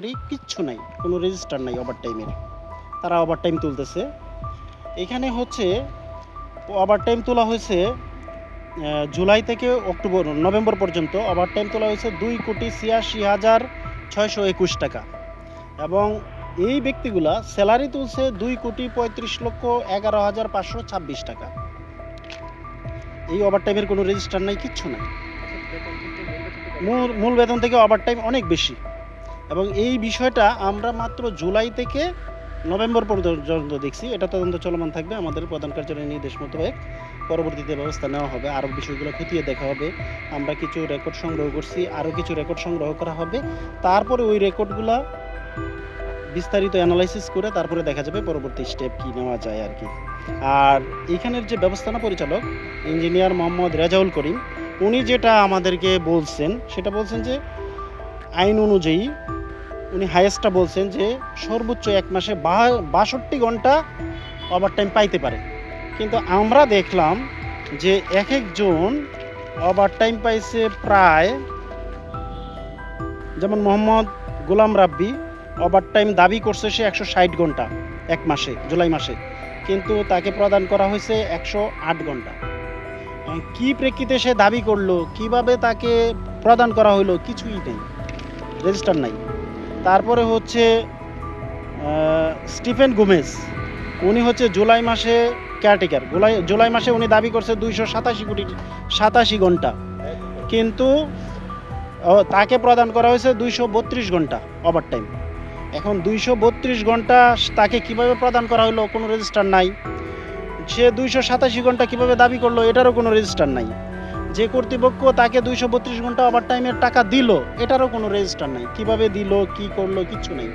আরে কিচ্ছু নাই, কোনো রেজিস্টার নাই ওভার টাইমের তারা ওভার টাইম তুলতেছে। এখানে হচ্ছে ওভার টাইম তোলা হয়েছে জুলাই থেকে অক্টোবর, নভেম্বর পর্যন্ত ওভার টাইম তোলা হয়েছে দুই কোটি ছিয়াশি হাজার ছয়শো একুশ টাকা। এবং এই ব্যক্তিগুলা স্যালারি তুলছে দুই কোটি পঁয়ত্রিশ লক্ষ এগারো হাজার পাঁচশো ছাব্বিশ টাকা। এই ওভার টাইমের কোনো রেজিস্টার নাই, কিচ্ছু নাই। মূল মূল বেতন থেকে ওভার টাইম অনেক বেশি। এবং এই বিষয়টা আমরা মাত্র জুলাই থেকে নভেম্বর পর্যন্ত দেখছি। এটা তদন্ত চলমান থাকবে। আমাদের প্রধান কার্যালয়ের নির্দেশ মোতাবেক পরবর্তীতে ব্যবস্থা নেওয়া হবে। আরও বিষয়গুলো খতিয়ে দেখা হবে। আমরা কিছু রেকর্ড সংগ্রহ করছি। আরও কিছু রেকর্ড সংগ্রহ করা হবে। তারপরে ওই রেকর্ডগুলা বিস্তারিত অ্যানালাইসিস করে তারপরে দেখা যাবে পরবর্তী স্টেপ কি নেওয়া যায় আর কি। আর এখানের যে ব্যবস্থাপনা পরিচালক, ইঞ্জিনিয়ার মোহাম্মদ রেজাউল করিম, উনি যেটা আমাদেরকে বলছেন, সেটা বলছেন যে আইন অনুযায়ী উনি হায়েস্টটা বলছেন যে সর্বোচ্চ এক মাসে বাষট্টি ঘণ্টা ওভার টাইম পাইতে পারে। কিন্তু আমরা দেখলাম যে এক একজন ওভার টাইম পাইছে প্রায় যেমন মোহাম্মদ গোলাম রাব্বি ওভার টাইম দাবি করছে সে একশো ষাট ঘণ্টা এক মাসে, জুলাই মাসে। কিন্তু তাকে প্রদান করা হয়েছে একশো আট ঘণ্টা। কি প্রেক্ষিতে সে দাবি করল, কীভাবে তাকে প্রদান করা হলো কিছুই নেই। রেজিস্টার নাই। তারপরে হচ্ছে স্টিফেন গোমেজ। উনি হচ্ছে জুলাই মাসে কেয়ারটেকার। জুলাই জুলাই মাসে উনি দাবি করছে দুইশো সাতাশি কোটি, সাতাশি ঘণ্টা। কিন্তু তাকে প্রদান করা হয়েছে দুইশো বত্রিশ ঘণ্টা ওভার টাইম এখন দুইশো বত্রিশ ঘণ্টা তাকে কীভাবে প্রদান করা হলো, কোনো রেজিস্টার নাই। সে দুইশো সাতাশি ঘণ্টা কীভাবে দাবি করল, এটারও কোনো রেজিস্টার নাই। যে কর্তৃপক্ষ তাকে দুইশো বত্রিশ ঘণ্টা ওভার টাইমের টাকা দিল, এটারও কোনো রেজিস্টার নাই। কীভাবে দিল, কি করল, কিচ্ছু নেই।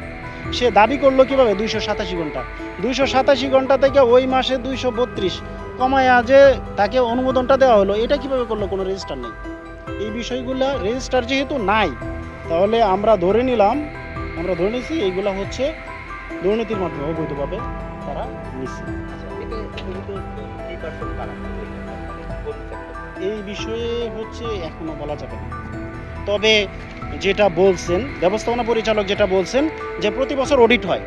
সে দাবি করল কীভাবে? দুইশো সাতাশি ঘণ্টা। দুইশো সাতাশি ঘণ্টা থেকে ওই মাসে দুইশো বত্রিশ কমায়া যে তাকে অনুমোদনটা দেওয়া হলো, এটা কীভাবে করল? কোনো রেজিস্টার নেই। এই বিষয়গুলো রেজিস্টার যেহেতু নাই, তাহলে আমরা ধরে নিলাম, আমরা ধরে নিছি এইগুলা হচ্ছে দুর্নীতির মাধ্যমে, অবৈধভাবে তারা নিচ্ছে এই বিষয়ে হচ্ছে এখনও বলা যাবে না। তবে যেটা বলছেন, ব্যবস্থাপনা পরিচালক যেটা বলছেন যে প্রতি বছর অডিট হয়।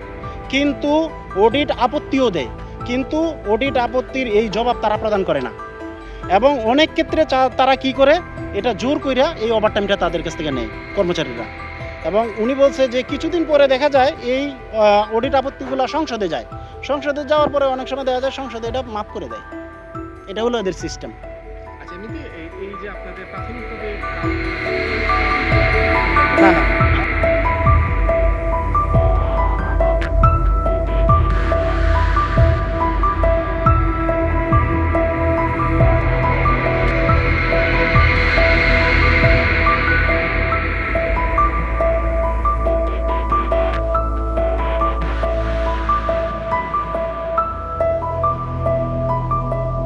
কিন্তু অডিট আপত্তিও দেয়। কিন্তু অডিট আপত্তির এই জবাব তারা প্রদান করে না। এবং অনেক ক্ষেত্রে তারা কি করে? এটা জোর কইরা এই ওভারটাইমটা তাদের কাছ থেকে নেয়, কর্মচারীরা। এবং উনি বলছে যে কিছুদিন পরে দেখা যায় এই অডিট আপত্তিগুলো সংসদে যায়। সংসদে যাওয়ার পরে অনেক সময় দেখা যায় সংসদে এটা মাফ করে দেয়। এটা হলো এদের সিস্টেম আচ্ছা এমনিতে এই যে আপনাদের প্রাথমিকভাবে না না